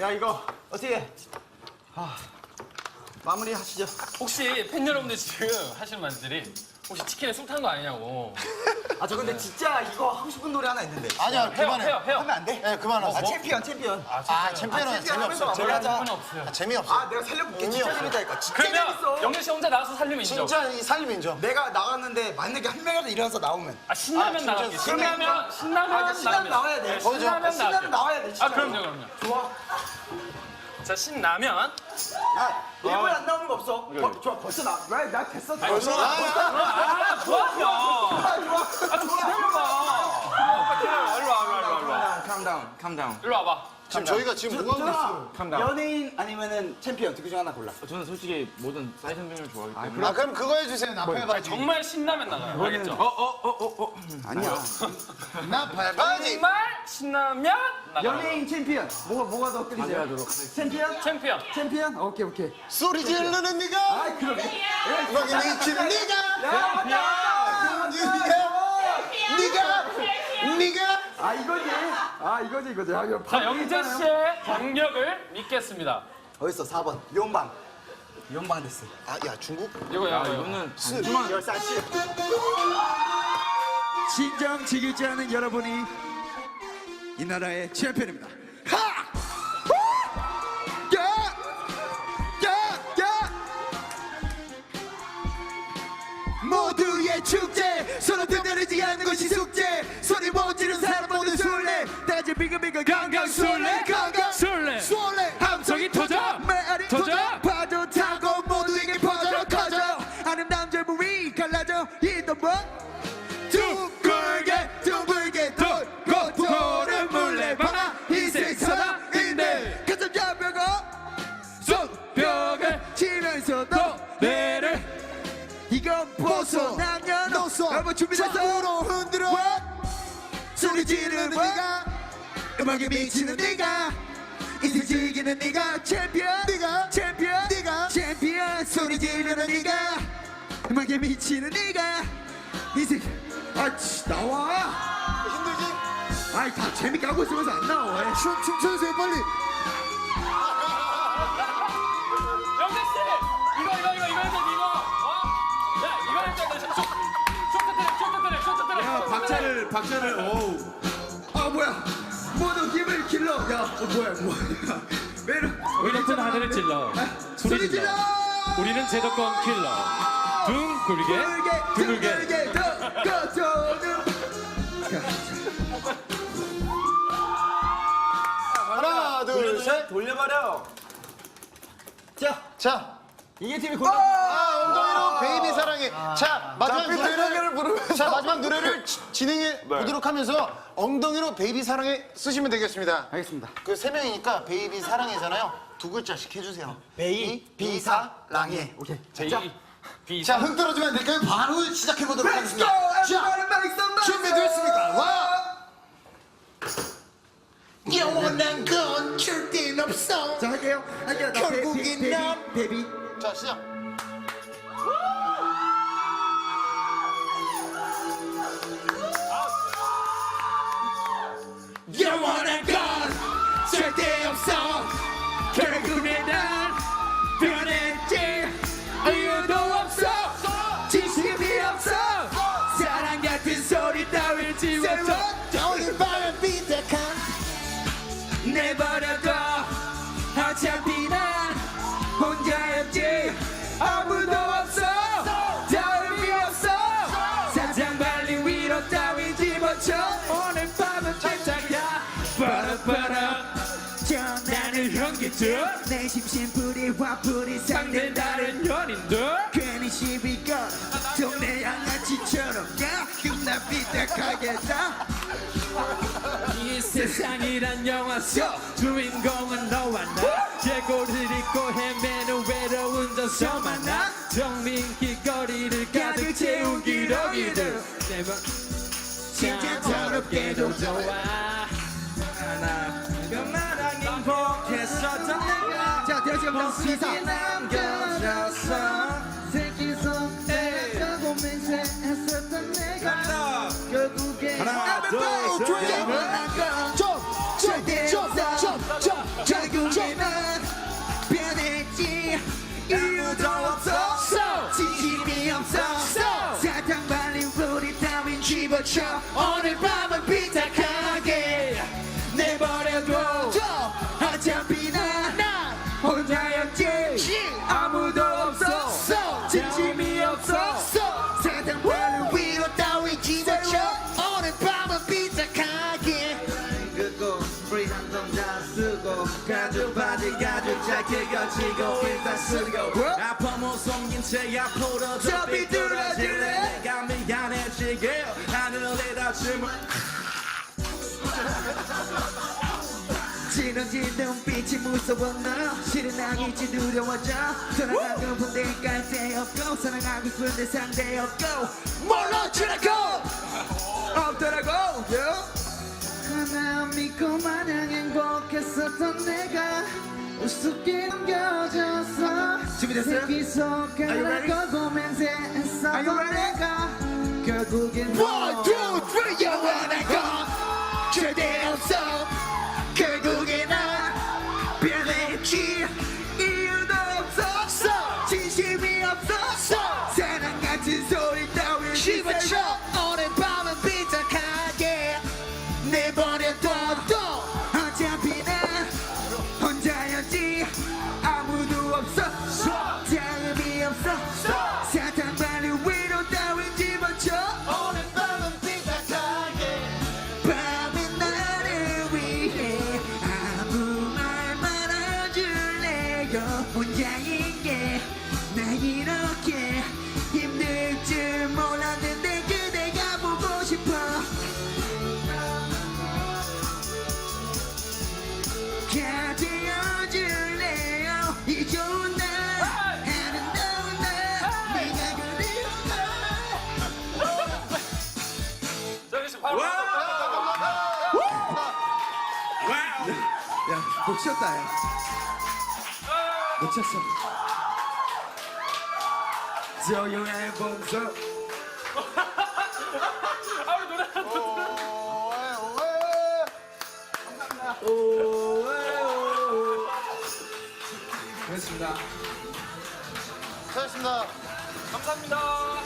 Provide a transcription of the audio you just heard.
야 이거 어떻게 아, 마무리 하시죠. 혹시 팬 여러분들 지금 하시는 말들이 혹시 치킨에 술탄거 아니냐고. 아 저 근데 진짜 이거 하고 싶은 노래 하나 있는데. 아니야 해요, 그만해. 해요, 해요. 하면 안 돼? 예 그만하세요. 아 챔피언 챔피언. 아 챔피언은 아, 챔피언 재미없어. 재미, 마무리하자. 팬은 없어요. 아, 재미없어. 아 내가 살려볼게. 의미 진짜 없어. 재밌다니까. 진짜 그러면 재밌어. 영재 씨 혼자 나와서 살리면 인정. 진짜 이 살림 인정. 내가 나갔는데 만약에 한 명이라도 일어나서 나오면. 아 신라면 아, 진짜 나갈게. 신라면. 신라면 신라면 아, 신라면 나와야 돼. 네, 거기서. 나갈게. 나와야 돼. 진짜. 아 그럼요 그럼요. 좋아. 자 신라면. 아 일본 안 나오는 거 없어. 어, 좋아 벌써 나. 왜나 됐어. 벌써 나. 아 좋아요. 아 좋아. 아좀 기다려봐. 오빠 기다려. 일로 와 일로 와 일로 와. 캄다운 캄다운. 일로 와봐. 지금 저희가 지금 뭐 하고 있어요? 연예인 아니면은 챔피언 둘 중에 하나 골라. 저는 솔직히 모든 사이드 을 좋아하기 때문에 아 그럼 그거 해주세요. 나 팔바지. 정말 신라면 나가요. 알겠죠? 아니야. 나 팔바지. 정말 신라면 나가요. 연예인 챔피언. 뭐가 뭐가 더 끌리세요? 챔피언? 챔피언. 챔피언? 오케이 오케이. 소리 지르는 네가. 아 그러게. 음악에 미치는 네가. 야 맞다. 네가. 아 이거지. 아 이거지 이거지. 아, 이거 자 영재 씨의 경력을 믿겠습니다. 어딨어 4번 용방. 용방 됐어. 아 야 중국? 이거야. 아, 이거. 이거는 열사 씨. 진정 지키지 않은 여러분이 이 나라의 챔피언입니다. 축제. 서로 등다르지 않는 것이 숙제. 소리 못 지른 사람 모두 술래. 강강 술래. 강강 술래. 여러분 준비됐어 좌우로 흔들어. 소리 지르는 네가 음악에 미치는 네가 인생 즐기는 네가 챔피언 네가 챔피언 네가 챔피언. 소리 지르는 네가 음악에 미치는 네가 인생. 아치 나와. 힘들지? 아이 다 재밌게 하고 있으면서 안 나와. 춤 춤춰주세요 빨리. 박자를 어우. 아 뭐야. 모두 힘을 길러. 야 어, 뭐야 뭐야. 왜 이러 우리 같은 하늘을 찔러. 소리 질러. 우리는 제도권 킬러. 둥글게. 둥글게. 둥글게. 둥글게 하나 둘 셋. 돌려버려. 자 자. 이게 팀이 골라. 아 엉덩이로 베이비 사랑해. 자 마지막 자, 노래를 부르면서 자 마지막 노래를 지- 진행해 보도록 하면서 엉덩이로 베이비 사랑해 쓰시면 되겠습니다. 알겠습니다. 그 세 명이니까 베이비 사랑해잖아요. 두 글자씩 해주세요. 베이 비 사랑해. 오케이. 제이 비. 자흥 떨어지면 안 될까요? 바로 시작해 보도록 하겠습니다. 자 준비됐습니까? 와. 영원한 건 절대 없어. 자 할게요 할게요 나 결국엔 베- 베비 난- 베비 자 시작. 영원한 건 절대 없어. 결국엔 난 변했지. 이유도 없어. 지식이 없어. 사랑 같은 소리 따윈 지워줘 집어쳐 오늘 밤은 괜찮아 빠라빠라. 나는 현기증. 내 심심풀이 화풀이 상대 다른 연인들. 괜히 시비가 동네 양아치처럼 야나 삐딱하겠다. 이 세상이란 영화 속 주인공은 너와 나. 예고를 잊고 헤매는 외로운 저서 만 나. 정민기 거리를 가득 채운 기러기들 진짜 더럽게도 좋아. 하나 나랑 행복했었던 내가 자 대지금 시사. 남겨졌어 새끼 손에 자고 맹세했었던 내가 결국에 하나 둘 셋 집어쳐 오늘 밤은 삐딱하게 내버려둬. 어차피 난 혼자였지. 아무도 없어. 진심이 없어. 발린 위로 따윈 집어쳐. 오늘 밤은 삐딱하게. 긋고 프리 잘 쓰고 가죽 바지 가죽 자켓 걸치고 일단 쓰고. 아파 못 숨긴 채 앞으로 저더 비뚤어질래? 비뚤어질래? 내가 미 안해지게 하늘에다 춤을 지러진 눈빛이 무서워 너 실은 아니지 두려워져. 사랑하고 본데 깔데 없고 사랑하고 싶은데 상대 없고. 멀어지라고 없더라고 하나 믿고 마냥 행복했었던 내가 우습게 넘겨졌어 준비됐어요? 새끼 손가락 걸고 맹세했었던 내가 결국엔 One, two, three, 영원한 건 절대 쉬었다, 야. 못 쉬었어. 조용한 봉서. 아, 우리 노래 한 번. 고맙습니다. 수고하셨습니다. 감사합니다.